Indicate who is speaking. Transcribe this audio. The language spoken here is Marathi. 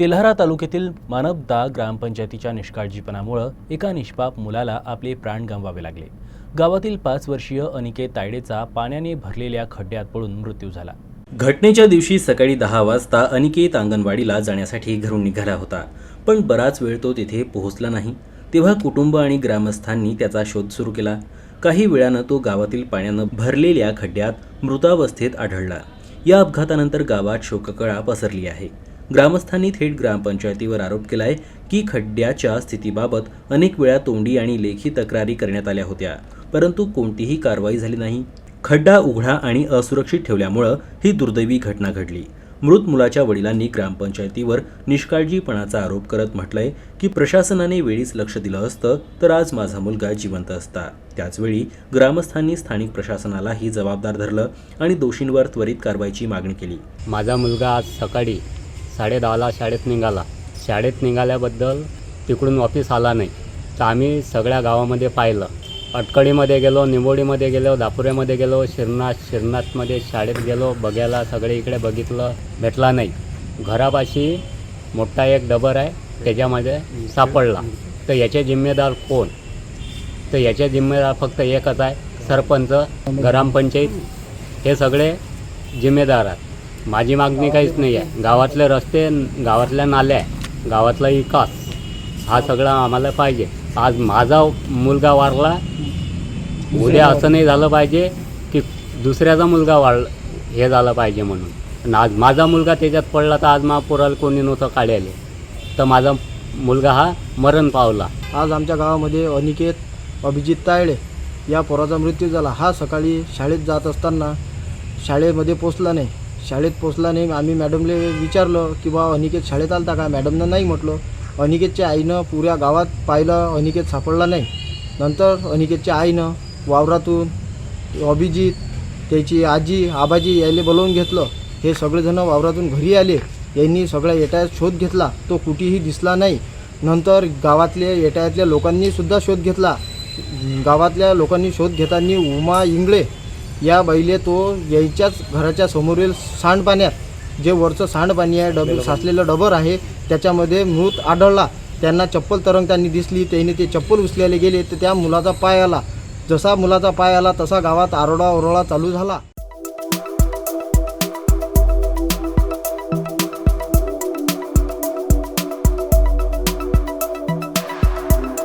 Speaker 1: तेल्हारा तालुक्यातील मानवदा ग्रामपंचायतीच्या निष्काळजीपणामुळं एका निष्पाप मुलाला आपले प्राण गमवावे लागले. गावातील पाच वर्षीय अनिकेत तायडेचा पाण्याने भरलेल्या खड्ड्यात पडून मृत्यू झाला. घटनेच्या दिवशी सकाळी दहा वाजता अनिकेत अंगणवाडीला जाण्यासाठी घरून निघाला होता. पण बराच वेळ तो तिथे पोहोचला नाही. तेव्हा कुटुंब आणि ग्रामस्थांनी त्याचा शोध सुरू केला. काही वेळानं तो गावातील पाण्यानं भरलेल्या खड्ड्यात मृतावस्थेत आढळला. या अपघातानंतर गावात शोककळा पसरली आहे. ग्रामस्थांनी थेट ग्रामपंचायतीवर आरोप केलाय की खड्ड्याच्या स्थितीबाबत अनेक वेळा तोंडी आणि लेखी तक्रारी करण्यात आल्या होत्या. परंतु कोणतीही कारवाई झाली नाही. खड्डा उघडा आणि असुरक्षित ठेवल्यामुळं ही दुर्दैवी घटना घडली. मृत मुलाच्या वडिलांनी ग्रामपंचायतीवर निष्काळजीपणाचा आरोप करत म्हटलंय की प्रशासनाने वेळीच लक्ष दिलं असतं तर आज माझा मुलगा जिवंत असता. त्याचवेळी ग्रामस्थांनी स्थानिक प्रशासनालाही जबाबदार धरलं आणि दोषींवर त्वरित कारवाईची मागणी केली.
Speaker 2: माझा मुलगा आज सकाळी साडेदहाला शाळेत निघाला. शाळेत निघाल्याबद्दल तिकडून वापस आला नाही. तर आम्ही सगळ्या गावामध्ये पाहिलं. अटकडीमध्ये गेलो निंबोडीमध्ये गेलो दापुऱ्यामध्ये गेलो शिरनाथ शिरनाथमध्ये शाळेत गेलो बघायला सगळे इकडे बघितलं भेटला नाही. घरापाशी मोठा एक डबर आहे त्याच्यामध्ये सापडला. तर याचे जिम्मेदार कोण? तर याचे जिम्मेदार फक्त एकच आहे सरपंच ग्रामपंचायत. हे सगळे जिम्मेदार आहेत. माझी मागणी काहीच नाही आहे. गावातले रस्ते गावातल्या नाल्या गावातला विकास हा सगळा आम्हाला पाहिजे. आज माझा मुलगा वारला उद्या असं नाही झालं पाहिजे की दुसऱ्याचा मुलगा वाढ हे झालं पाहिजे म्हणून. आणि आज माझा मुलगा त्याच्यात पडला तर आज मा पोराला कोणी नव्हतं काढायला. तर माझा मुलगा हा मरण पावला.
Speaker 3: आज आमच्या गावामध्ये अनिकेत अभिजित तायडे या पोराचा मृत्यू झाला. हा सकाळी शाळेत जात असताना शाळेमध्ये पोचला नाही. शाळेत पोचला नाही. आम्ही मॅडमले विचारलं की बा अनिकेत शाळेत आलता का? मॅडमनं नाही म्हटलं. अनिकेतच्या आईनं पुऱ्या गावात पाहिलं अनिकेत सापडला नाही. नंतर अनिकेतच्या आईनं वावरातून अभिजित त्याची आजी आबाजी यायले बोलवून घेतलं. हे सगळेजणं वावरातून घरी आले. यांनी सगळ्या येटायात शोध घेतला. तो कुठेही दिसला नाही. नंतर गावातल्या येटायातल्या लोकांनीसुद्धा शोध घेतला. गावातल्या लोकांनी शोध घेताना उमा इंगळे या बैले तो यायच्याच घराच्या समोरील सांडपाण्यात जे वरचं सांडपाणी आहे डब साचलेलं डबर आहे त्याच्यामध्ये मृत आढळला. त्यांना चप्पल तरंगताना दिसली त्याने ते चप्पल उचलायला गेले तर त्या मुलाचा पाय आला. जसा मुलाचा पाय आला तसा गावात आरोडा ओरोळा चालू झाला.